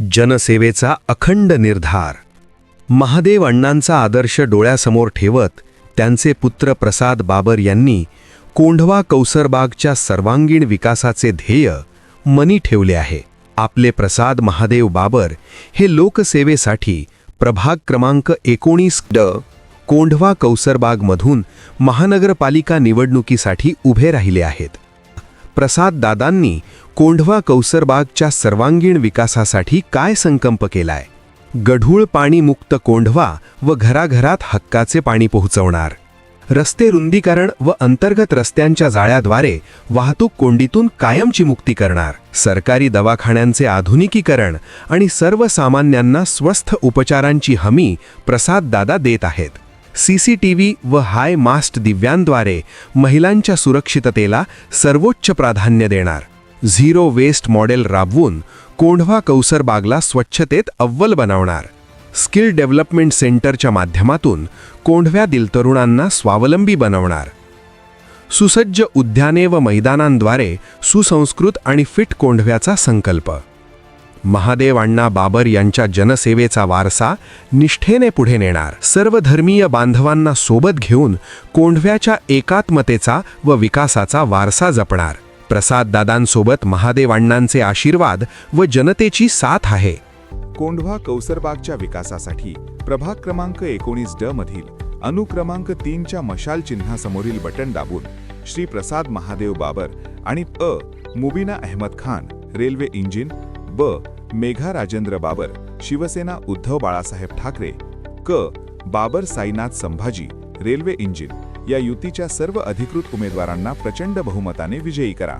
जनसेवेचा अखंड निर्धार. महादेव अण्णांचा आदर्श डोळ्यासमोर ठेवत त्यांचे पुत्र प्रसाद बाबर यांनी कोंढवा कौसरबागच्या सर्वांगीण विकासाचे ध्येय मनी ठेवले आहे. आपले प्रसाद महादेव बाबर हे लोकसेवेसाठी प्रभाग क्रमांक एकोणीस ड कोंढवा कौसरबागमधून महानगरपालिका निवडणुकीसाठी उभे राहिले आहेत. प्रसाद दादांनी कोंढवा कौसरबागच्या सर्वांगीण विकासासाठी काय संकल्प केलाय? गढूळ पाणीमुक्त कोंढवा व घराघरात हक्काचे पाणी पोहोचवणार. रस्ते रुंदीकरण व अंतर्गत रस्त्यांच्या जाळ्याद्वारे वाहतूक कोंडीतून कायमची मुक्ती करणार. सरकारी दवाखान्यांचे आधुनिकीकरण आणि सर्वसामान्यांना स्वस्थ उपचारांची हमी प्रसाद दादा देत आहेत. सी सी टी व्ही व हाय मास्ट दिव्यांद्वारे महिलांच्या सुरक्षिततेला सर्वोच्च प्राधान्य देणार. झिरो वेस्ट मॉडेल राबवून कोंढवा कौसरबागला स्वच्छतेत अव्वल बनवणार. स्किल डेव्हलपमेंट सेंटरच्या माध्यमातून कोंढव्यातील तरुणांना स्वावलंबी बनवणार. सुसज्ज उद्याने व मैदानांद्वारे सुसंस्कृत आणि फिट कोंढव्याचा संकल्प. महादेव अण्णा बाबर यांच्या जनसेवेचा वारसा निष्ठेने पुढे नेणार. सर्व धर्मीय बांधवांना सोबत घेऊन कोंढव्याच्या एकात्मतेचा व विकासाचा वारसा जपणार. प्रसाद दादांसोबत महादेव अण्णांचे आशीर्वाद व जनतेची साथ आहे. कोंढवा कौसरबागच्या विकासासाठी प्रभाग क्रमांक एकोणीस ड मधील अनुक्रमांक तीनच्या मशाल चिन्हासमोरील बटन दाबून श्री प्रसाद महादेव बाबर आणि अ मुबिना अहमद खान रेल्वे इंजिन ब मेघा राजेंद्र बाबर शिवसेना उद्धव बाळासाहेब ठाकरे क. बाबर साईनाथ संभाजी रेल्वे इंजिन या युतीच्या सर्व अधिकृत उमेदवारांना प्रचंड बहुमताने विजयी करा.